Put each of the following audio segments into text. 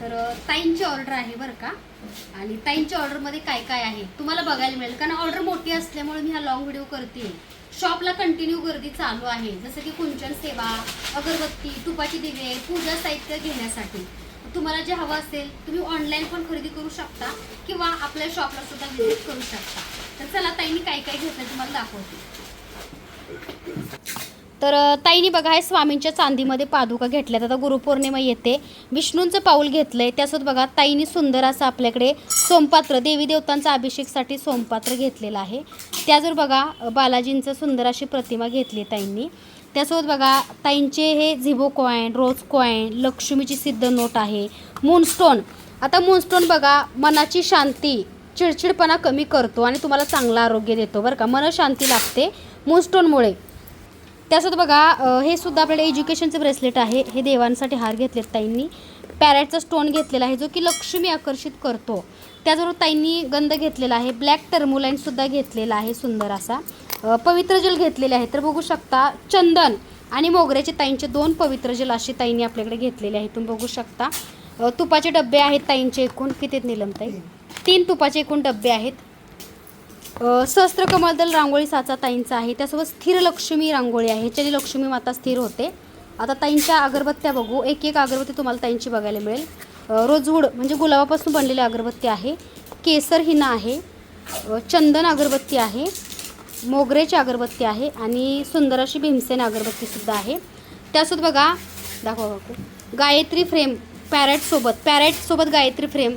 तर ताईंची ऑर्डर आहे बरं का? आणि ताईंच्या ऑर्डरमध्ये काय काय आहे? तुम्हाला बघायला मिळेल कारण ऑर्डर मोठी असल्यामुळे मी हा लॉंग व्हिडिओ करते शॉपला कंटिन्यू गर्दी चालू आहे. जसं की कुंचन सेवा अगरबत्ती तुपाची दिवे पूजा साहित्य घेण्यासाठी. तुम्हाला जे हवं असेल तुम्ही ऑनलाईन पण खरेदी करू शकता किंवा आपल्या शॉपला सुद्धा व्हिजिट करू शकता. तर चला ताईंनी काय काय घेतलं तुम्हाला दाखवते. तर ताईनी बघा हे स्वामींच्या चांदीमध्ये पादुका घेतल्यात. आता गुरुपौर्णिमा येते. विष्णूंचं पाऊल घेतलं आहे त्यासोबत बघा ताईनी सुंदर असं आपल्याकडे सोमपात्र देवी देवतांचा अभिषेकसाठी सोमपात्र घेतलेलं आहे. त्याचवर बघा बालाजींचं सुंदर अशी प्रतिमा घेतली ताईंनी. त्यासोबत बघा ताईंचे हे झिबो कॉईन रोज कॉईन लक्ष्मीची सिद्ध नोट आहे मूनस्टोन. आता मूनस्टोन बघा मनाची शांती चिडचिडपणा कमी करतो आणि तुम्हाला चांगलं आरोग्य देतो बरं का? मन शांती लागते मूनस्टोनमुळे. त्यासोबत बघा हे सुद्धा आपल्याला एज्युकेशनचं ब्रेसलेट आहे. हे देवांसाठी हार घेतलेत ताईंनी. पॅरेटचा स्टोन घेतलेला आहे जो की लक्ष्मी आकर्षित करतो. त्याचबरोबर ताईंनी गंध घेतलेला आहे ब्लॅक टर्मुलाईनसुद्धा घेतलेला आहे सुंदर असा. पवित्र जल घेतलेले आहे तर बघू शकता चंदन आणि मोगऱ्याचे ताईंचे दोन पवित्र जल असे ताईंनी आपल्याकडे घेतलेले आहे. तुम्ही बघू शकता. तुपाचे डबे आहेत ताईंचे एकूण. किती निलमताई नीलम ताई? तीन तुपाचे एकूण डबे आहेत. सहस्त्र कमलदल रांगोळी साचा ताईंचा आहे. त्यासोबत स्थिर लक्ष्मी रांगोळी आहे. ह्याच्याने लक्ष्मी माता स्थिर होते. आता ताईंच्या अगरबत्त्या बघू. एक एक अगरबत्ती तुम्हाला ताईंची बघायला मिळेल. रोजवूड म्हणजे गुलाबापासून बनलेली अगरबत्ती आहे. केसर हिना आहे. चंदन अगरबत्ती आहे. मोगरेची अगरबत्ती आहे. आणि सुंदर अशी भीमसेन अगरबत्तीसुद्धा आहे. त्यासोबत बघा दाखवा गायत्री फ्रेम पॅरेटसोबत पॅरेटसोबत गायत्री फ्रेम.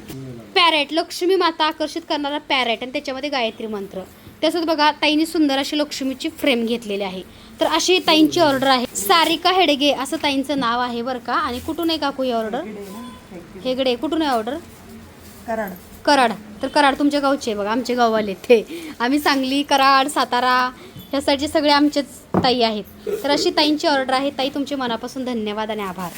पॅरेट लक्ष्मी माता आकर्षित करणारा पॅरेट आणि त्याच्यामध्ये गायत्री मंत्र. त्यासोबत बघा ताईंनी सुंदर अशी लक्ष्मीची फ्रेम घेतलेली आहे. तर अशी ताईंची ऑर्डर आहे. सारिका हेडगे असं ताईंचं नाव आहे बरं का. आणि कुठून आहे काकू ही ऑर्डर हेगडे कुठून आहे ऑर्डर कराड. कराड. तर कराड तुमच्या गावचे आहे बघा आमचे गाववाले ते. आम्ही सांगली कराड सातारा ह्यासाठी सगळे आमचेच ताई आहेत. तर अशी ताईंची ऑर्डर आहे. ताई तुमचे मनापासून धन्यवाद आणि आभार.